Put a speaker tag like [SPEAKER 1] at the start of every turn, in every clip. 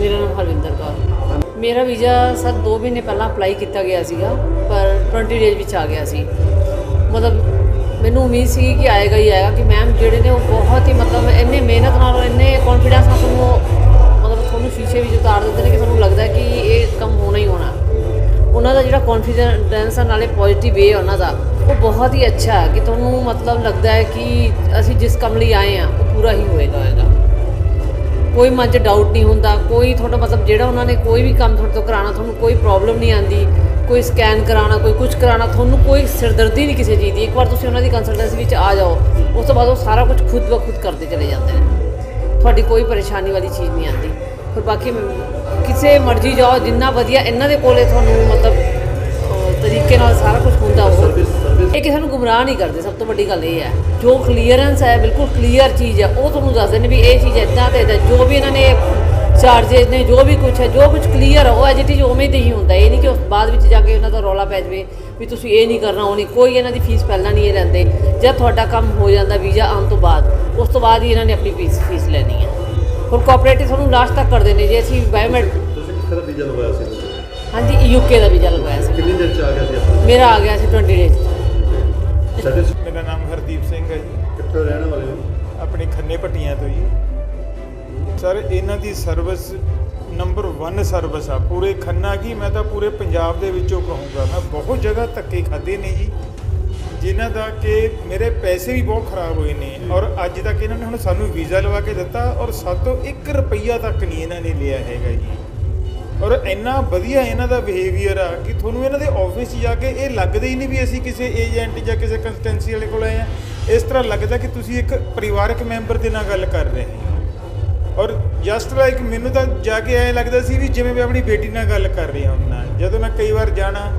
[SPEAKER 1] ਮੇਰਾ ਨਾਮ ਹਰਵਿੰਦਰ ਕੌਰ। ਮੇਰਾ ਵੀਜ਼ਾ ਸਰ 2 ਮਹੀਨੇ ਪਹਿਲਾਂ ਅਪਲਾਈ ਕੀਤਾ ਗਿਆ ਸੀਗਾ, ਪਰ 20 ਡੇਜ਼ ਵਿੱਚ ਆ ਗਿਆ ਸੀ। ਮਤਲਬ ਮੈਨੂੰ ਉਮੀਦ ਸੀ ਕਿ ਆਏਗਾ ਹੀ ਆਏਗਾ ਕਿ ਮੈਮ ਜਿਹੜੇ ਨੇ ਉਹ ਬਹੁਤ ਹੀ ਮਤਲਬ ਇੰਨੇ ਮਿਹਨਤ ਨਾਲ ਇੰਨੇ ਕੌਨਫੀਡੈਂਸ ਨਾਲ ਤੁਹਾਨੂੰ ਮਤਲਬ ਤੁਹਾਨੂੰ ਸ਼ੀਸ਼ੇ ਵਿੱਚ ਉਤਾਰ ਦਿੰਦੇ ਨੇ ਕਿ ਤੁਹਾਨੂੰ ਲੱਗਦਾ ਕਿ ਇਹ ਕੰਮ ਹੋਣਾ ਹੀ ਹੋਣਾ। ਉਹਨਾਂ ਦਾ ਜਿਹੜਾ ਕੌਨਫੀਡੈਂਸ ਆ, ਨਾਲੇ ਪੋਜ਼ਿਟਿਵ ਵੇ ਉਹਨਾਂ ਦਾ, ਉਹ ਬਹੁਤ ਹੀ ਅੱਛਾ ਕਿ ਤੁਹਾਨੂੰ ਮਤਲਬ ਲੱਗਦਾ ਹੈ ਕਿ ਅਸੀਂ ਜਿਸ ਕੰਮ ਲਈ ਆਏ ਆ ਉਹ ਪੂਰਾ ਹੀ ਹੋਏਗਾ ਹੋਏਗਾ ਕੋਈ ਮਨ 'ਚ ਡਾਊਟ ਨਹੀਂ ਹੁੰਦਾ, ਕੋਈ ਤੁਹਾਡਾ ਮਤਲਬ ਜਿਹੜਾ ਉਹਨਾਂ ਨੇ ਕੋਈ ਵੀ ਕੰਮ ਤੁਹਾਡੇ ਤੋਂ ਕਰਾਉਣਾ, ਤੁਹਾਨੂੰ ਕੋਈ ਪ੍ਰੋਬਲਮ ਨਹੀਂ ਆਂਦੀ ਕੋਈ ਸਕੈਨ ਕਰਾਉਣਾ, ਕੋਈ ਕੁਝ ਕਰਾਉਣਾ, ਤੁਹਾਨੂੰ ਕੋਈ ਸਿਰਦਰਦੀ ਨਹੀਂ ਕਿਸੇ ਚੀਜ਼ ਦੀ। ਇੱਕ ਵਾਰ ਤੁਸੀਂ ਉਹਨਾਂ ਦੀ ਕੰਸਲਟੈਂਸੀ ਵਿੱਚ ਆ ਜਾਓ, ਉਸ ਤੋਂ ਬਾਅਦ ਉਹ ਸਾਰਾ ਕੁਝ ਖੁਦ ਬ ਕਰਦੇ ਚਲੇ ਜਾਂਦੇ ਨੇ। ਤੁਹਾਡੀ ਕੋਈ ਪਰੇਸ਼ਾਨੀ ਵਾਲੀ ਚੀਜ਼ ਨਹੀਂ ਆਂਦੀ ਫਿਰ ਬਾਕੀ ਕਿਸੇ ਮਰਜ਼ੀ ਜਾਓ, ਜਿੰਨਾ ਵਧੀਆ, ਇਹਨਾਂ ਦੇ ਕੋਲੇ ਤੁਹਾਨੂੰ ਮਤਲਬ ਤਰੀਕੇ ਨਾਲ ਸਾਰਾ ਕੁਝ ਹੁੰਦਾ ਉਹ ਇਹ ਕਿਸੇ ਨੂੰ ਗੁੰਮਰਾਹ ਨਹੀਂ ਕਰਦੇ, ਸਭ ਤੋਂ ਵੱਡੀ ਗੱਲ ਇਹ ਹੈ। ਜੋ ਕਲੀਅਰੈਂਸ ਹੈ, ਬਿਲਕੁਲ ਕਲੀਅਰ ਚੀਜ਼ ਹੈ, ਉਹ ਤੁਹਾਨੂੰ ਦੱਸਦੇ ਨੇ ਵੀ ਇਹ ਚੀਜ਼ ਇਦਾਂ ਤੇ ਏਦਾਂ, ਜੋ ਵੀ ਇਹਨਾਂ ਨੇ ਚਾਰजेस ਨੇ, ਜੋ ਵੀ ਕੁਝ ਹੈ, ਜੋ ਕੁਝ ਕਲੀਅਰ ਹੈ, ਉਹ ਐਜ ਇਟ ਇਜ਼ ਉਵੇਂ 'ਤੇ ਹੀ ਹੁੰਦਾ। ਇਹ ਨਹੀਂ ਕਿ ਉਸ ਬਾਅਦ ਵਿੱਚ ਜਾ ਕੇ ਉਹਨਾਂ ਦਾ ਰੌਲਾ ਪੈ ਜਾਵੇ ਵੀ ਤੁਸੀਂ ਇਹ ਨਹੀਂ ਕਰਨਾ, ਉਹ ਨਹੀਂ। ਕੋਈ ਇਹਨਾਂ ਦੀ ਫੀਸ ਪਹਿਲਾਂ ਨਹੀਂ ਇਹ ਲੈਂਦੇ। ਜਦ ਤੁਹਾਡਾ ਕੰਮ ਹੋ ਜਾਂਦਾ ਵੀਜ਼ਾ ਆਉਣ ਤੋਂ ਬਾਅਦ, ਉਸ ਤੋਂ ਬਾਅਦ ਹੀ ਇਹਨਾਂ ਨੇ ਆਪਣੀ ਫੀਸ ਫੀਸ ਲੈਣੀ ਹੈ। ਹੁਣ ਕੋਆਪਰੇਟਿਵ ਤੁਹਾਨੂੰ ਲਾਸਟ ਤੱਕ ਕਰਦੇ ਨੇ, ਜੇ ਅਸੀਂ ਬਾਇਓਮੈਟ
[SPEAKER 2] ਤੁਸੀਂ ਕਿੱਥੇ ਦਾ ਵੀਜ਼ਾ ਲਗਵਾਇਆ ਸੀ?
[SPEAKER 1] ਹਾਂਜੀ ਯੂਕੇ ਦਾ ਵੀਜ਼ਾ ਲਗਵਾਇਆ ਸੀ।
[SPEAKER 2] ਕਿੰਨੀ ਦੇਰ ਚ ਆ ਗਿਆ ਸੀ ਆਪਣਾ?
[SPEAKER 1] ਮੇਰਾ ਆ ਗਿਆ ਸੀ 20 ਡੇਜ਼
[SPEAKER 2] ਸਾਡੇ
[SPEAKER 3] ਮੇਰਾ ਨਾਮ ਹਰਦੀਪ ਸਿੰਘ ਹੈ ਜੀ।
[SPEAKER 2] ਕਿੱਥੋਂ ਰਹਿਣ ਵਾਲੇ ਹੋ?
[SPEAKER 3] ਆਪਣੇ ਖੰਨੇ ਪੱਟੀਆਂ ਤੋਂ ਜੀ। ਸਰ ਇਹਨਾਂ ਦੀ ਸਰਵਿਸ ਨੰਬਰ 1 ਸਰਵਿਸ ਆ। ਪੂਰੇ ਖੰਨਾ ਕੀ ਮੈਂ ਤਾਂ ਪੂਰੇ ਪੰਜਾਬ ਦੇ ਵਿੱਚੋਂ ਕਹੂੰਗਾ। ਮੈਂ ਬਹੁਤ ਜਗ੍ਹਾ ਧੱਕੇ ਖਾਦੇ ਨੇ ਜੀ ਜਿਨ੍ਹਾਂ ਦਾ ਕਿ ਮੇਰੇ ਪੈਸੇ ਵੀ ਬਹੁਤ ਖਰਾਬ ਹੋਏ ਨੇ। ਔਰ ਅੱਜ ਤੱਕ ਇਹਨਾਂ ਨੇ ਹੁਣ ਸਾਨੂੰ ਵੀਜ਼ਾ ਲਵਾ ਕੇ ਦਿੱਤਾ ਔਰ ਸਾਤੋਂ 1 ਰੁਪਈਆ ਤੱਕ ਨਹੀਂ ਇਹਨਾਂ ਨੇ ਲਿਆ ਹੈਗਾ ਜੀ। ਔਰ ਇੰਨਾ ਵਧੀਆ ਇਹਨਾਂ ਦਾ ਬਿਹੇਵੀਅਰ ਆ ਕਿ ਤੁਹਾਨੂੰ ਇਹਨਾਂ ਦੇ ਆਫਿਸ 'ਚ ਜਾ ਕੇ ਇਹ ਲੱਗਦਾ ਹੀ ਨਹੀਂ ਵੀ ਅਸੀਂ ਕਿਸੇ ਏਜੰਟ ਜਾਂ ਕਿਸੇ ਕੰਸਲਟੈਂਸੀ ਵਾਲੇ ਕੋਲ ਆਏ ਆ ਇਸ ਤਰ੍ਹਾਂ ਲੱਗਦਾ ਕਿ ਤੁਸੀਂ ਇੱਕ ਪਰਿਵਾਰਕ ਮੈਂਬਰ ਦੇ ਨਾਲ ਗੱਲ ਕਰ ਰਹੇ ਹੋ। ਔਰ ਜਸਟ ਲਾਈਕ ਮੈਨੂੰ ਤਾਂ ਜਾ ਕੇ ਐਂ ਲੱਗਦਾ ਸੀ ਵੀ ਜਿਵੇਂ ਮੈਂ ਆਪਣੀ ਬੇਟੀ ਨਾਲ ਗੱਲ ਕਰ ਰਿਹਾ ਹੁੰਨਾ ਜਦੋਂ ਮੈਂ ਕਈ ਵਾਰ ਜਾਣਾ,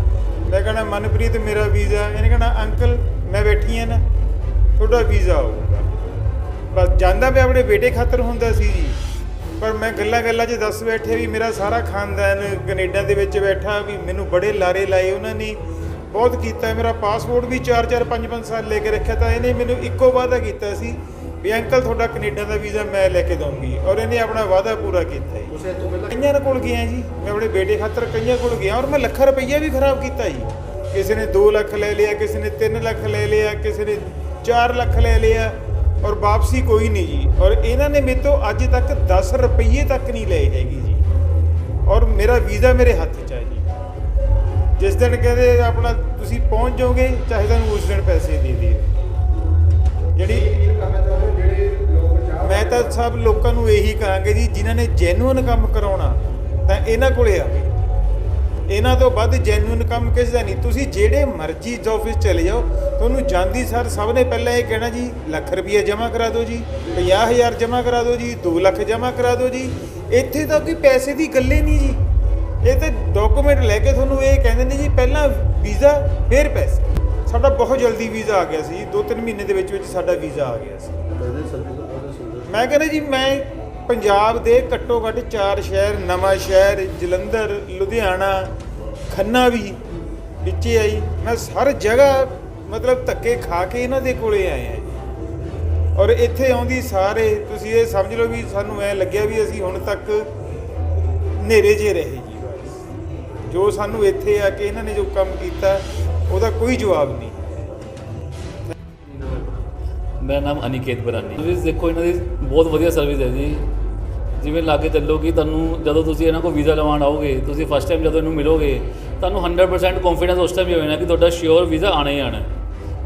[SPEAKER 3] ਮੈਂ ਕਹਣਾ, ਮਨਪ੍ਰੀਤ, ਮੇਰਾ ਵੀਜ਼ਾ। ਇਹਨੇ ਕਹਣਾ, ਅੰਕਲ, ਮੈਂ ਬੈਠੀ ਆ ਨਾ, ਤੁਹਾਡਾ ਵੀਜ਼ਾ ਆਊਗਾ। ਬਸ ਜਾਂਦਾ ਮੈਂ ਆਪਣੇ ਬੇਟੇ ਖਾਤਰ ਹੁੰਦਾ ਸੀ ਜੀ। ਪਰ ਮੈਂ ਗੱਲਾਂ ਗੱਲਾਂ 'ਚ ਦੱਸ ਬੈਠੇ ਵੀ ਮੇਰਾ ਸਾਰਾ ਖਾਨਦਾਨ ਕੈਨੇਡਾ ਦੇ ਵਿੱਚ ਬੈਠਾ ਵੀ ਮੈਨੂੰ ਬੜੇ ਲਾਰੇ ਲਾਏ ਉਹਨਾਂ ਨੇ। ਬਹੁਤ ਕੀਤਾ ਮੇਰਾ ਪਾਸਪੋਰਟ ਵੀ 4-4 5-5 ਸਾਲ ਲੈ ਕੇ ਰੱਖਿਆ ਤਾਂ ਇਹਨੇ ਮੈਨੂੰ ਇੱਕੋ ਵਾਅਦਾ ਕੀਤਾ ਸੀ ਵੀ ਅੰਕਲ ਤੁਹਾਡਾ ਕੈਨੇਡਾ ਦਾ ਵੀਜ਼ਾ ਮੈਂ ਲੈ ਕੇ ਦਊਂਗੀ ਔਰ ਇਹਨੇ ਆਪਣਾ ਵਾਅਦਾ ਪੂਰਾ ਕੀਤਾ ਜੀ।
[SPEAKER 2] ਤੁਸੀਂ ਇੱਥੋਂ ਪਹਿਲਾਂ
[SPEAKER 3] ਕਈਆਂ ਕੋਲ ਗਿਆ ਜੀ ਮੈਂ ਆਪਣੇ ਬੇਟੇ ਖਾਤਰ ਕਈਆਂ ਕੋਲ ਗਿਆ ਔਰ ਮੈਂ ਲੱਖਾਂ ਰੁਪਈਆ ਵੀ ਖਰਾਬ ਕੀਤਾ ਜੀ। ਕਿਸੇ ਨੇ 2 ਲੱਖ ਲੈ ਲਿਆ ਕਿਸੇ ਨੇ 3 ਲੱਖ ਲੈ ਲਿਆ ਕਿਸੇ ਨੇ 4 ਲੱਖ ਲੈ ਲਿਆ। ਔਰ ਵਾਪਸੀ ਕੋਈ ਨਹੀਂ ਜੀ। ਔਰ ਇਹਨਾਂ ਨੇ ਮੇਰੇ ਤੋਂ ਅੱਜ ਤੱਕ 10 ਰੁਪਈਏ ਤੱਕ ਨਹੀਂ ਲਏ ਹੈਗੇ ਜੀ। ਔਰ ਮੇਰਾ ਵੀਜ਼ਾ ਮੇਰੇ ਹੱਥ 'ਚ ਹੈ ਜੀ। ਜਿਸ ਦਿਨ ਕਹਿੰਦੇ ਆਪਣਾ ਤੁਸੀਂ ਪਹੁੰਚ ਜਾਓਗੇ, ਚਾਹੇ ਤੁਹਾਨੂੰ ਉਸ ਦਿਨ ਪੈਸੇ ਦੇ ਦਿਓ ਜਿਹੜੀ ਮੈਂ ਤਾਂ ਸਭ ਲੋਕਾਂ ਨੂੰ ਇਹੀ ਕਹਾਂਗੇ ਜੀ, ਜਿਨ੍ਹਾਂ ਨੇ ਜੈਨੂਇਨ ਕੰਮ ਕਰਾਉਣਾ, ਤਾਂ ਇਹਨਾਂ ਕੋਲੇ ਆਵੇ ਇਹਨਾਂ ਤੋਂ ਵੱਧ ਜੈਨੂਇਨ ਕੰਮ ਕਿਸੇ ਦਾ ਨਹੀਂ। ਤੁਸੀਂ ਜਿਹੜੇ ਮਰਜ਼ੀ ਆਫਿਸ ਚਲੇ ਜਾਓ ਤੁਹਾਨੂੰ ਜਾਂਦੀ ਸਰ ਸਭ ਨੇ ਪਹਿਲਾਂ ਇਹ ਕਹਿਣਾ ਜੀ ਲੱਖ ਰੁਪਏ ਜਮ੍ਹਾਂ ਕਰਾ ਦਿਓ ਜੀ 50000 ਜਮ੍ਹਾਂ ਕਰਾ ਦਿਓ ਜੀ 2 ਲੱਖ ਜਮ੍ਹਾਂ ਕਰਾ ਦਿਓ ਜੀ। ਇੱਥੇ ਤਾਂ ਕੋਈ ਪੈਸੇ ਦੀ ਗੱਲੇ ਨਹੀਂ ਜੀ। ਇਹ ਤੇ ਡਾਕੂਮੈਂਟ ਲੈ ਕੇ ਤੁਹਾਨੂੰ ਇਹ ਕਹਿੰਦੇ ਨੇ ਜੀ ਪਹਿਲਾਂ ਵੀਜ਼ਾ ਫਿਰ ਪੈਸੇ। ਸਾਡਾ ਬਹੁਤ ਜਲਦੀ ਵੀਜ਼ਾ ਆ ਗਿਆ ਸੀ 2-3 ਮਹੀਨੇ ਦੇ ਵਿੱਚ ਵਿੱਚ ਸਾਡਾ ਵੀਜ਼ਾ ਆ ਗਿਆ ਸੀ। ਮੈਂ ਕਹਿੰਦਾ ਜੀ ਮੈਂ ਪੰਜਾਬ ਦੇ ਘੱਟੋ ਘੱਟ ਚਾਰ ਸ਼ਹਿਰ, ਨਵਾਂ ਸ਼ਹਿਰ, ਜਲੰਧਰ, ਲੁਧਿਆਣਾ, ਖੰਨਾ ਵੀ ਵਿੱਚੇ ਆਈ ਮੈਂ ਹਰ ਜਗ੍ਹਾ ਮਤਲਬ ਧੱਕੇ ਖਾ ਕੇ ਇਹਨਾਂ ਦੇ ਕੋਲੇ ਆਏ ਆ ਜੀ। ਔਰ ਇੱਥੇ ਆਉਂਦੀ ਸਾਰੇ, ਤੁਸੀਂ ਇਹ ਸਮਝ ਲਓ ਵੀ ਸਾਨੂੰ ਐ ਲੱਗਿਆ ਵੀ ਅਸੀਂ ਹੁਣ ਤੱਕ ਹਨੇਰੇ ਜੇ ਰਹੇ ਜੀ। ਬਸ ਜੋ ਸਾਨੂੰ ਇੱਥੇ ਆ ਕੇ ਇਹਨਾਂ ਨੇ ਜੋ ਕੰਮ ਕੀਤਾ, ਉਹਦਾ ਕੋਈ ਜਵਾਬ ਨਹੀਂ।
[SPEAKER 4] ਮੇਰਾ ਨਾਮ ਅਨਿਕੇਤ ਬਰਾਨੀ। ਸਰਵਿਸ ਦੇਖੋ, ਇਹਨਾਂ ਦੀ ਬਹੁਤ ਵਧੀਆ ਸਰਵਿਸ ਹੈ ਜੀ। ਜਿਵੇਂ ਲਾਗੇ ਚੱਲੋ ਕਿ ਤੁਹਾਨੂੰ ਜਦੋਂ ਤੁਸੀਂ ਇਹਨਾਂ ਕੋਲ ਵੀਜ਼ਾ ਲਵਾਉਣ ਆਓਗੇ, ਤੁਸੀਂ ਫਸਟ ਟਾਈਮ ਜਦੋਂ ਇਹਨੂੰ ਮਿਲੋਗੇ, ਤੁਹਾਨੂੰ 100% ਕੌਨਫੀਡੈਂਸ ਉਸ ਟਾਈਮ ਹੀ ਹੋਏਗਾ ਕਿ ਤੁਹਾਡਾ ਸ਼ਿਓਰ ਵੀਜ਼ਾ ਆਣਾ ਹੀ ਆਣਾ।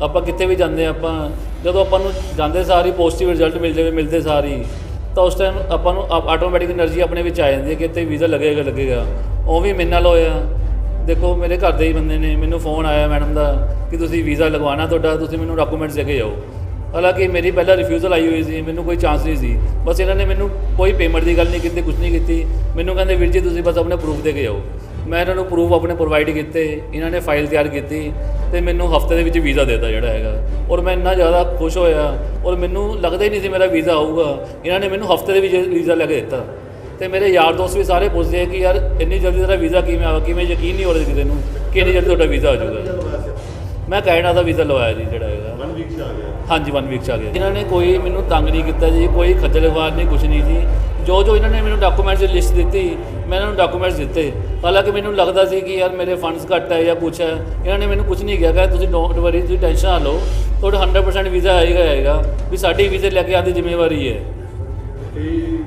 [SPEAKER 4] ਆਪਾਂ ਕਿੱਥੇ ਵੀ ਜਾਂਦੇ ਆਪਾਂ ਜਦੋਂ ਆਪਾਂ ਨੂੰ ਜਾਂਦੇ ਸਾਰੀ ਹੀ ਪੋਜ਼ਿਟਿਵ ਰਿਜ਼ਲਟ ਮਿਲ ਜਾਵੇ, ਮਿਲਦੇ ਸਾਰੀ ਤਾਂ ਉਸ ਟਾਈਮ ਆਪਾਂ ਨੂੰ ਆਟੋਮੈਟਿਕ એનર્ਜੀ ਆਪਣੇ ਵਿੱਚ ਆ ਜਾਂਦੀ ਹੈ ਕਿ ਇੱਥੇ ਵੀਜ਼ਾ ਲੱਗੇਗਾ ਲੱਗੇਗਾ। ਉਹ ਵੀ ਮੇਰੇ ਨਾਲ ਹੋਇਆ। ਦੇਖੋ, ਮੇਰੇ ਘਰ ਦੇ ਹੀ ਬੰਦੇ ਨੇ, ਮੈਨੂੰ ਫੋਨ ਆਇਆ ਮੈਡਮ ਦਾ ਕਿ ਤੁਸੀਂ ਵੀਜ਼ਾ ਲਗਵਾਉਣਾ ਤੁਹਾਡਾ, ਤੁਸੀਂ ਮੈਨੂੰ ਡਾਕੂਮੈਂਟਸ ਦੇ ਕੇ ਜਾਓ। ਹਾਲਾਂਕਿ ਮੇਰੀ ਪਹਿਲਾਂ ਰਿਫਿਊਜ਼ਲ ਆਈ ਹੋਈ ਸੀ, ਮੈਨੂੰ ਕੋਈ ਚਾਂਸ ਨਹੀਂ ਸੀ। ਬਸ ਇਹਨਾਂ ਨੇ ਮੈਨੂੰ ਕੋਈ ਪੇਮੈਂਟ ਦੀ ਗੱਲ ਨਹੀਂ ਕੀਤੀ ਕੁਝ ਨਹੀਂ ਕੀਤੀ। ਮੈਨੂੰ ਕਹਿੰਦੇ, ਵੀਰ ਜੀ, ਤੁਸੀਂ ਬਸ ਆਪਣੇ ਪ੍ਰੂਫ ਦੇ ਕੇ ਜਾਓ। ਮੈਂ ਇਹਨਾਂ ਨੂੰ ਪ੍ਰੂਫ ਆਪਣੇ ਪ੍ਰੋਵਾਈਡ ਕੀਤੇ, ਇਹਨਾਂ ਨੇ ਫਾਈਲ ਤਿਆਰ ਕੀਤੀ ਤੇ ਮੈਨੂੰ ਹਫ਼ਤੇ ਦੇ ਵਿੱਚ ਵੀਜ਼ਾ ਦਿੱਤਾ ਜਿਹੜਾ ਹੈਗਾ। ਔਰ ਮੈਂ ਇੰਨਾ ਜ਼ਿਆਦਾ ਖੁਸ਼ ਹੋਇਆ ਔਰ ਮੈਨੂੰ ਲੱਗਦਾ ਹੀ ਨਹੀਂ ਸੀ ਮੇਰਾ ਵੀਜ਼ਾ ਆਊਗਾ। ਇਹਨਾਂ ਨੇ ਮੈਨੂੰ ਹਫ਼ਤੇ ਦੇ ਵਿੱਚ ਵੀਜ਼ਾ ਲੈ ਕੇ ਦਿੱਤਾ। ਤੇ ਮੇਰੇ ਯਾਰ ਦੋਸਤ ਵੀ ਸਾਰੇ ਪੁੱਛਦੇ ਆ ਕਿ, ਯਾਰ, ਇੰਨੀ ਜਲਦੀ ਤੇਰਾ ਵੀਜ਼ਾ ਕਿਵੇਂ ਆਵਾ ਕਿਵੇਂ ਯਕੀਨ ਨਹੀਂ ਹੋ ਰਿਹਾ ਕਿਸੇ ਨੂੰ ਕਿ ਇੰਨੀ ਜਲਦੀ ਤੁਹਾਡਾ ਵੀਜ਼ਾ ਆ ਜਾਊਗਾ? ਮੈਂ ਕੈਨੇਡਾ ਦਾ ਵੀਜ਼ਾ ਲਵਾਇਆ ਜੀ ਜਿਹੜਾ ਹੈਗਾ
[SPEAKER 2] ਵਨ ਵੀਕ ਚ ਆ ਗਿਆ।
[SPEAKER 4] ਹਾਂਜੀ 1 ਵੀਕ ਚ ਆ ਗਿਆ। ਇਹਨਾਂ ਨੇ ਕੋਈ ਮੈਨੂੰ ਤੰਗ ਨਹੀਂ ਕੀਤਾ ਜੀ ਕੋਈ ਖੱਜਲ ਖਵਾਰ ਨਹੀਂ ਕੁਛ ਨਹੀਂ ਜੀ। ਜੋ ਜੋ ਇਹਨਾਂ ਨੇ ਮੈਨੂੰ ਡਾਕੂਮੈਂਟਸ ਦੀ ਲਿਸਟ ਦਿੱਤੀ ਮੈਂ ਇਹਨਾਂ ਨੂੰ ਡਾਕੂਮੈਂਟਸ ਦਿੱਤੇ। ਹਾਲਾਂਕਿ ਮੈਨੂੰ ਲੱਗਦਾ ਸੀ ਕਿ ਯਾਰ ਮੇਰੇ ਫੰਡਸ ਘੱਟ ਹੈ ਜਾਂ ਕੁਛ ਹੈ। ਇਹਨਾਂ ਨੇ ਮੈਨੂੰ ਕੁਝ ਨਹੀਂ ਕਿਹਾ ਕਿ ਤੁਸੀਂ ਡੋਂਟ ਵਰੀ ਤੁਸੀਂ ਟੈਨਸ਼ਨ ਨਾ ਲਓ। ਤੁਹਾਡਾ 100% ਵੀਜ਼ਾ ਆਏਗਾ ਆਏਗਾ ਵੀ ਸਾਡੀ ਵੀਜ਼ੇ ਲੈ ਕੇ ਆਉਣ ਦੀ ਜ਼ਿੰਮੇਵਾਰੀ ਹੈ।
[SPEAKER 2] ਕੀ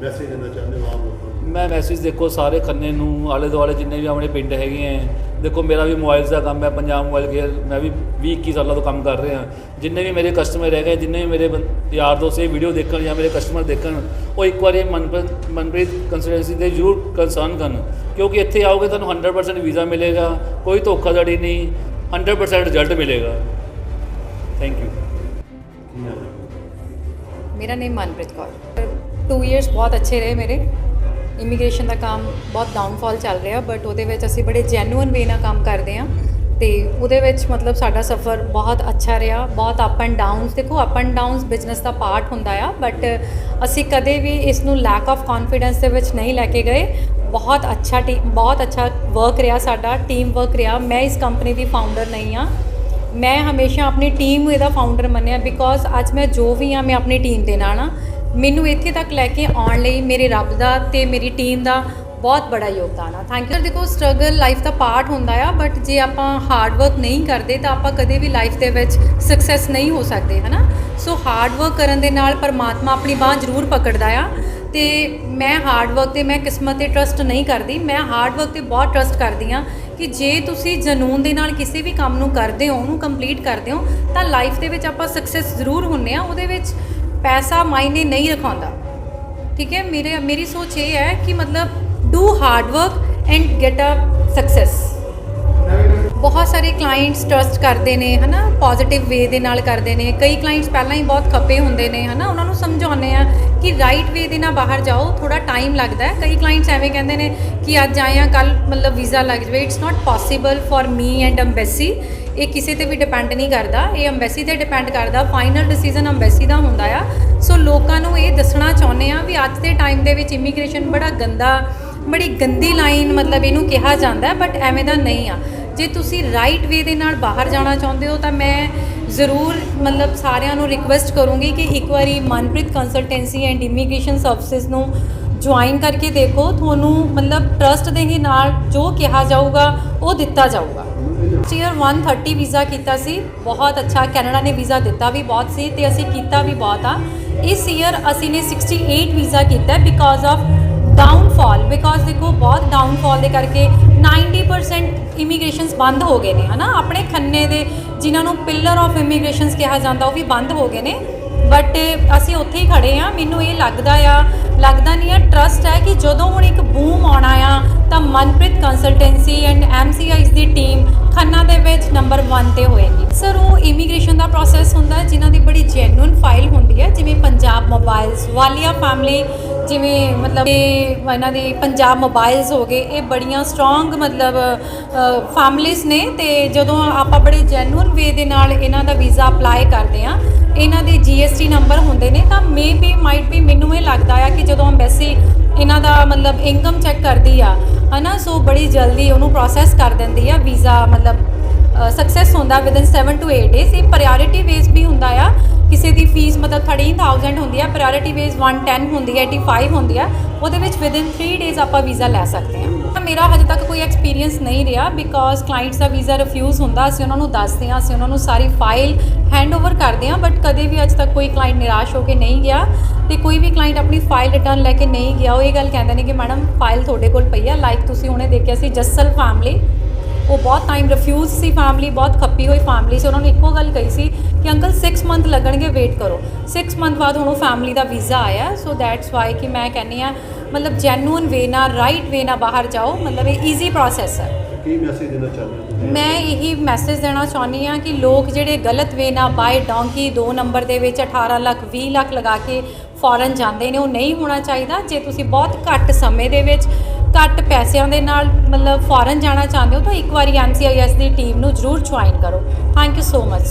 [SPEAKER 2] ਮੈਸੇਜ ਦੇਣਾ ਚਾਹੁੰਦੇ ਹੋ ਲੋਕਾਂ ਨੂੰ?
[SPEAKER 4] ਮੈਂ ਮੈਸੇਜ ਦੇਖੋ ਸਾਰੇ ਖੰਨੇ ਨੂੰ ਆਲੇ ਦੁਆਲੇ ਜਿੰਨੇ ਵੀ ਆਪਣੇ ਪਿੰਡ ਹੈਗੇ ਹੈ ਦੇਖੋ ਮੇਰਾ ਵੀ ਮੋਬਾਈਲਸ ਦਾ ਕੰਮ ਹੈ ਪੰਜਾਬ ਮੋਬਾਈਲ ਕੇਅਰ ਮੈਂ ਵੀ 20 21 ਸਾਲਾਂ ਤੋਂ ਕੰਮ ਕਰ ਰਿਹਾ। ਜਿੰਨੇ ਵੀ ਮੇਰੇ ਕਸਟਮਰ ਹੈਗੇ ਜਿੰਨੇ ਵੀ ਮੇਰੇ ਬੰ- ਯਾਰ ਦੋਸਤ ਇਹ ਵੀਡੀਓ ਦੇਖਣ ਜਾਂ ਮੇਰੇ ਕਸਟਮਰ ਦੇਖਣ ਉਹ ਇੱਕ ਵਾਰੀ ਮਨਪ੍ਰੀਤ ਮਨਪ੍ਰੀਤ ਕੰਸਲਟੈਂਸੀ ਤੇ ਜ਼ਰੂਰ ਕੰਸਰਨ ਕਰਨ। ਕਿਉਂਕਿ ਇੱਥੇ ਆਓਗੇ ਤੁਹਾਨੂੰ 100% ਵੀਜ਼ਾ ਮਿਲੇਗਾ ਕੋਈ ਧੋਖਾਧੜੀ ਨਹੀਂ 100% ਰਿਜ਼ਲਟ ਮਿਲੇਗਾ। ਥੈਂਕ ਯੂ
[SPEAKER 5] ਮੇਰਾ ਨੇਮ ਮਨਪ੍ਰੀਤ ਕੌਰ। 2 ਇਅਰਸ ਬਹੁਤ ਅੱਛੇ ਰਹੇ ਮੇਰੇ। ਇਮੀਗ੍ਰੇਸ਼ਨ ਦਾ ਕੰਮ ਬਹੁਤ ਡਾਊਨਫਾਲ ਚੱਲ ਰਿਹਾ ਬਟ ਉਹਦੇ ਵਿੱਚ ਅਸੀਂ ਬੜੇ ਜੈਨੂਇਨ ਵੇ ਨਾਲ ਕੰਮ ਕਰਦੇ ਹਾਂ ਤੇ ਉਹਦੇ ਵਿੱਚ ਮਤਲਬ ਸਾਡਾ ਸਫ਼ਰ ਬਹੁਤ ਅੱਛਾ ਰਿਹਾ, ਬਹੁਤ ਅਪ ਐਂਡ ਡਾਊਨਸ ਦੇਖੋ ਅਪ ਐਂਡ ਡਾਊਨਸ ਬਿਜ਼ਨਸ ਦਾ ਪਾਰਟ ਹੁੰਦਾ ਆ ਬਟ ਅਸੀਂ ਕਦੇ ਵੀ ਇਸ ਨੂੰ ਲੈਕ ਆਫ ਕੌਨਫੀਡੈਂਸ ਦੇ ਵਿੱਚ ਨਹੀਂ ਲੈ ਕੇ ਗਏ। ਬਹੁਤ ਅੱਛਾ ਟੀਮ ਬਹੁਤ ਅੱਛਾ ਵਰਕ ਰਿਹਾ ਸਾਡਾ ਟੀਮ ਵਰਕ ਰਿਹਾ। ਮੈਂ ਇਸ ਕੰਪਨੀ ਦੀ ਫਾਊਂਡਰ ਨਹੀਂ ਆ ਮੈਂ ਹਮੇਸ਼ਾ ਆਪਣੀ ਟੀਮ ਨੂੰ ਇਹਦਾ ਫਾਊਂਡਰ ਮੰਨਿਆ ਬਿਕੋਜ਼ ਅੱਜ ਮੈਂ ਜੋ ਵੀ ਆ ਮੈਂ ਆਪਣੀ ਟੀਮ ਦੇ ਨਾਲ ਆ ਮੈਨੂੰ ਇੱਥੇ ਤੱਕ ਲੈ ਕੇ ਆਉਣ ਲਈ ਮੇਰੇ ਰੱਬ ਦਾ ਤੇ ਮੇਰੀ ਟੀਮ ਦਾ ਬਹੁਤ ਬੜਾ ਯੋਗਦਾਨ ਆ। ਥੈਂਕ ਯੂ ਦੇਖੋ ਸਟਰਗਲ ਲਾਈਫ ਦਾ ਪਾਰਟ ਹੁੰਦਾ ਆ ਬਟ ਜੇ ਆਪਾਂ ਹਾਰਡ ਵਰਕ ਨਹੀਂ ਕਰਦੇ ਤਾਂ ਆਪਾਂ ਕਦੇ ਵੀ ਲਾਈਫ ਦੇ ਵਿੱਚ ਸਕਸੈਸ ਨਹੀਂ ਹੋ ਸਕਦੇ, ਹਨਾ? ਸੋ ਹਾਰਡ ਵਰਕ ਕਰਨ ਦੇ ਨਾਲ ਪਰਮਾਤਮਾ ਆਪਣੀ ਬਾਹ ਜ਼ਰੂਰ ਪਕੜਦਾ ਆ ਤੇ ਮੈਂ ਹਾਰਡ ਵਰਕ ਤੇ ਮੈਂ ਕਿਸਮਤ ਤੇ ਟਰਸਟ ਨਹੀਂ ਕਰਦੀ, ਮੈਂ ਹਾਰਡ ਵਰਕ ਤੇ ਬਹੁਤ ਟਰਸਟ ਕਰਦੀ ਆ ਕਿ ਜੇ ਤੁਸੀਂ ਜਨੂਨ ਦੇ ਨਾਲ ਕਿਸੇ ਵੀ ਕੰਮ ਨੂੰ ਕਰਦੇ ਹੋ, ਉਹਨੂੰ ਕੰਪਲੀਟ ਕਰਦੇ ਹੋ, ਤਾਂ ਲਾਈਫ ਦੇ ਵਿੱਚ ਆਪਾਂ ਸਕਸੈਸ ਜ਼ਰੂਰ ਹੁੰਨੇ ਆ, ਉਹਦੇ ਵਿੱਚ ਪੈਸਾ ਮਾਇਨੇ ਨਹੀਂ ਰਖਾਉਂਦਾ। ਠੀਕ ਹੈ? ਮੇਰੇ, ਮੇਰੀ ਸੋਚ ਇਹ ਹੈ ਕਿ ਮਤਲਬ do hard work and get a success ਬਹੁਤ ਸਾਰੇ ਕਲਾਇੰਟਸ ਟਰਸਟ ਕਰਦੇ ਨੇ, ਹਨਾ? ਪੋਜ਼ਿਟਿਵ ਵੇ ਦੇ ਨਾਲ ਕਰਦੇ ਨੇ। ਕਈ ਕਲਾਇੰਟਸ ਪਹਿਲਾਂ ਹੀ ਬਹੁਤ ਖੱਪੇ ਹੁੰਦੇ ਨੇ, ਹਨਾ? ਉਹਨਾਂ ਨੂੰ ਸਮਝਾਉਂਦੇ ਆ ਕਿ ਰਾਈਟ ਵੇ ਦੇ ਨਾਲ ਬਾਹਰ ਜਾਓ ਥੋੜਾ ਟਾਈਮ ਲੱਗਦਾ ਹੈ। ਕਈ ਕਲਾਇੰਟਸ ਐਵੇਂ ਕਹਿੰਦੇ ਨੇ ਕਿ ਅੱਜ ਆਏ ਆ ਕੱਲ ਮਤਲਬ ਵੀਜ਼ਾ ਲੱਗ ਜਾਵੇ। It's not possible for me and embassy ਇਹ ਕਿਸੇ ਤੇ ਵੀ ਡਿਪੈਂਡ ਨਹੀਂ ਕਰਦਾ। ਇਹ ਅੰਬੈਸੀ ਤੇ ਡਿਪੈਂਡ ਕਰਦਾ। ਫਾਈਨਲ ਡਿਸੀਜਨ ਅੰਬੈਸੀ ਦਾ ਹੁੰਦਾ ਆ। ਸੋ ਲੋਕਾਂ ਨੂੰ ਇਹ ਦੱਸਣਾ ਚਾਹੁੰਦੇ ਆ ਵੀ ਅੱਜ ਦੇ ਟਾਈਮ ਦੇ ਵਿੱਚ ਇਮੀਗ੍ਰੇਸ਼ਨ ਬੜਾ ਗੰਦਾ, ਬੜੀ ਗੰਦੀ ਲਾਈਨ ਮਤਲਬ ਇਹਨੂੰ ਕਿਹਾ ਜਾਂਦਾ ਬਟ ਐਵੇਂ ਦਾ ਨਹੀਂ ਆ। ਜੇ ਤੁਸੀਂ ਰਾਈਟ ਵੇ ਦੇ ਨਾਲ ਬਾਹਰ ਜਾਣਾ ਚਾਹੁੰਦੇ ਹੋ, ਤਾਂ ਮੈਂ ਜ਼ਰੂਰ ਮਤਲਬ ਸਾਰਿਆਂ ਨੂੰ ਰਿਕੁਐਸਟ ਕਰੂੰਗੀ ਕਿ ਇੱਕ ਵਾਰੀ Manpreet consultancy and immigration services ਨੂੰ ਜੁਆਇਨ ਕਰਕੇ ਦੇਖੋ। ਤੁਹਾਨੂੰ ਮਤਲਬ ਟਰਸਟ ਦੇ ਹੀ ਨਾਲ ਜੋ ਕਿਹਾ ਜਾਊਗਾ, ਉਹ ਦਿੱਤਾ ਜਾਊਗਾ। ਈਅਰ 130 ਵੀਜ਼ਾ ਕੀਤਾ ਸੀ, ਬਹੁਤ ਅੱਛਾ, ਕੈਨੇਡਾ ਨੇ ਵੀਜ਼ਾ ਦਿੱਤਾ ਵੀ ਬਹੁਤ ਸੀ ਤੇ ਅਸੀਂ ਕੀਤਾ ਵੀ ਬਹੁਤ ਆ। ਇਸ ਈਅਰ ਅਸੀਂ ਨੇ 68 ਵੀਜ਼ਾ ਕੀਤਾ ਬਿਕਾਜ਼ ਆਫ ਡਾਊਨਫਾਲ ਬਿਕਾਜ਼ ਦੇਖੋ ਬਹੁਤ ਡਾਊਨਫਾਲ ਦੇ ਕਰਕੇ 90% ਇਮੀਗ੍ਰੇਸ਼ਨਸ ਬੰਦ ਹੋ ਗਏ ਨੇ, ਹਨਾ? ਆਪਣੇ ਖੰਨੇ ਦੇ ਜਿਨ੍ਹਾਂ ਨੂੰ ਪਿਲਰ ਆਫ ਇਮੀਗ੍ਰੇਸ਼ਨਸ ਕਿਹਾ ਜਾਂਦਾ, ਉਹ ਵੀ ਬੰਦ ਹੋ ਗਏ ਨੇ। ਬਟ ਅਸੀਂ ਉੱਥੇ ਹੀ ਖੜੇ ਆ, ਮੈਨੂੰ ਇਹ ਲੱਗਦਾ ਆ, ਲੱਗਦਾ ਨਹੀਂ ਆ ਟਰਸਟ ਹੈ ਕਿ ਜਦੋਂ ਹੁਣ ਇੱਕ ਬੂਮ ਆਉਣਾ ਆ ਤਾਂ ਮਨਪ੍ਰੀਤ ਕੰਸਲਟੈਂਸੀ ਐਂਡ ਐਮਸੀਆਈਜ਼ ਦੀ ਟੀਮ ਖੰਨਾ ਦੇ ਵਿੱਚ ਨੰਬਰ 1 ਤੇ ਹੋਏਗੀ। ਸਰ ਉਹ ਇਮੀਗ੍ਰੇਸ਼ਨ ਦਾ ਪ੍ਰੋਸੈਸ ਹੁੰਦਾ ਹੈ, ਜਿਨ੍ਹਾਂ ਦੀ ਬੜੀ ਜੈਨੂਇਨ ਫਾਈਲ ਹੁੰਦੀ ਹੈ, ਜਿਵੇਂ ਪੰਜਾਬ ਮੋਬਾਈਲਸ ਵਾਲੀਆ ਫੈਮਿਲੀ ਜਿਵੇਂ ਮਤਲਬ ਇਹ ਇਹਨਾਂ ਦੀ ਪੰਜਾਬ ਮੋਬਾਈਲਸ ਹੋ ਗਏ, ਇਹ ਬੜੀਆਂ ਸਟਰੋਂਗ ਮਤਲਬ ਫੈਮਿਲੀਜ਼ ਨੇ ਤੇ ਜਦੋਂ ਆਪਾਂ ਬੜੇ ਜੈਨੂਇਨ ਵੇ ਦੇ ਨਾਲ ਇਹਨਾਂ ਦਾ ਵੀਜ਼ਾ ਅਪਲਾਈ ਕਰਦੇ ਆ ਇਹਨਾਂ ਦੇ GST ਨੰਬਰ ਹੁੰਦੇ ਨੇ, ਤਾਂ ਮੇ ਬੀ ਮਾਈਟ ਵੀ ਮੈਨੂੰ ਇਹ ਲੱਗਦਾ ਆ ਕਿ ਜਦੋਂ ਐਮਬੈਸੀ ਇਹਨਾਂ ਦਾ ਮਤਲਬ ਇਨਕਮ ਚੈੱਕ ਕਰਦੀ ਆ, ਹਨਾ? ਸੋ ਬੜੀ ਜਲਦੀ ਉਹਨੂੰ ਪ੍ਰੋਸੈਸ ਕਰ ਦਿੰਦੀ ਆ ਵੀਜ਼ਾ ਮਤਲਬ ਸਕਸੈਸ ਹੁੰਦਾ ਵਿਦਨ 7 ਟੂ 8 ਡੇਜ਼ ਇਹ ਪ੍ਰਾਇੋਰਟੀ ਬੇਸ ਵੀ ਹੁੰਦਾ ਆ। ਕਿਸੇ ਦੀ ਫੀਸ ਮਤਲਬ 13000 ਹੁੰਦੀ ਆ ਪ੍ਰਾਇੋਰਟੀ ਬੇਸ 110 ਹੁੰਦੀ ਹੈ 85 ਹੁੰਦੀ ਆ। ਉਹਦੇ ਵਿੱਚ ਵਿਦਨ 3 ਡੇਜ਼ ਆਪਾਂ ਵੀਜ਼ਾ ਲੈ ਸਕਦੇ ਹਾਂ ਮੇਰਾ ਹਜੇ ਤੱਕ ਕੋਈ ਐਕਸਪੀਰੀਅੰਸ ਨਹੀਂ ਰਿਹਾ ਬਿਕੋਜ਼ ਕਲਾਇੰਟਸ ਦਾ ਵੀਜ਼ਾ ਰਿਫਿਊਜ਼ ਹੁੰਦਾ, ਅਸੀਂ ਉਹਨਾਂ ਨੂੰ ਦੱਸਦੇ ਹਾਂ, ਅਸੀਂ ਉਹਨਾਂ ਨੂੰ ਸਾਰੀ ਫਾਈਲ ਹੈਂਡਓਵਰ ਕਰਦੇ ਹਾਂ ਬਟ ਕਦੇ ਵੀ ਅੱਜ ਤੱਕ ਕੋਈ ਕਲਾਇੰਟ ਨਿਰਾਸ਼ ਹੋ ਕੇ ਨਹੀਂ ਗਿਆ ਤੇ ਕੋਈ ਵੀ ਕਲਾਇੰਟ ਆਪਣੀ ਫਾਈਲ ਰਿਟਰਨ ਲੈ ਕੇ ਨਹੀਂ ਗਿਆ, ਉਹ ਇਹ ਗੱਲ ਕਹਿੰਦੇ ਨੇ ਕਿ ਮੈਡਮ ਫਾਈਲ ਤੁਹਾਡੇ ਕੋਲ ਪਈ ਆ ਲਾਈਕ ਤੁਸੀਂ ਹੁਣੇ ਦੇਖਿਆ ਸੀ ਜੱਸਲ ਫੈਮਿਲੀ ਉਹ ਬਹੁਤ ਟਾਈਮ ਰਿਫਿਊਜ਼ ਸੀ ਫੈਮਿਲੀ ਬਹੁਤ ਖੱਪੀ ਹੋਈ ਫੈਮਿਲੀ ਸੀ, ਉਹਨਾਂ ਨੂੰ ਇੱਕੋ ਗੱਲ ਕਹੀ ਸੀ ਕਿ ਅੰਕਲ 6 ਮੰਥ ਲੱਗਣਗੇ ਵੇਟ ਕਰੋ। 6 ਮੰਥ ਬਾਅਦ ਹੁਣ ਉਹ ਫੈਮਿਲੀ ਦਾ ਵੀਜ਼ਾ ਆਇਆ ਸੋ ਦੈਟਸ ਵਾਈ ਕਿ ਮੈਂ ਕਹਿੰਨੀ ਆ ਮਤਲਬ ਜੈਨੂਇਨ ਵੇ ਨਾਲ ਰਾਈਟ ਵੇ ਨਾਲ ਬਾਹਰ ਜਾਓ ਮਤਲਬ ਇਹ ਈਜ਼ੀ ਪ੍ਰੋਸੈਸ ਹੈ।
[SPEAKER 2] ਕੀ ਮੈਸੇਜ ਦੇਣਾ ਚਾਹੁੰਦੇ ਹੋ ਤੁਸੀਂ?
[SPEAKER 5] ਮੈਂ ਇਹੀ ਮੈਸੇਜ ਦੇਣਾ ਚਾਹੁੰਦੀ ਆ ਕਿ ਲੋਕ ਜਿਹੜੇ ਗਲਤ ਵੇ ਨਾਲ ਬਾਏ ਡੋਂਕੀ 2 ਨੰਬਰ ਦੇ ਵਿੱਚ 18 ਲੱਖ 20 ਲੱਖ ਲਗਾ ਕੇ ਫੋਰਨ ਜਾਂਦੇ ਨੇ ਉਹ ਨਹੀਂ ਹੋਣਾ ਚਾਹੀਦਾ। ਜੇ ਤੁਸੀਂ ਬਹੁਤ ਘੱਟ ਸਮੇਂ ਦੇ ਵਿੱਚ ਘੱਟ ਪੈਸਿਆਂ ਦੇ ਨਾਲ ਮਤਲਬ ਫੋਰਨ ਜਾਣਾ ਚਾਹੁੰਦੇ ਹੋ ਤਾਂ ਇੱਕ ਵਾਰੀ ਐਮਸੀਆਈਐਸ ਦੀ ਟੀਮ ਨੂੰ ਜ਼ਰੂਰ ਜੁਆਇਨ ਕਰੋ। Thank you so much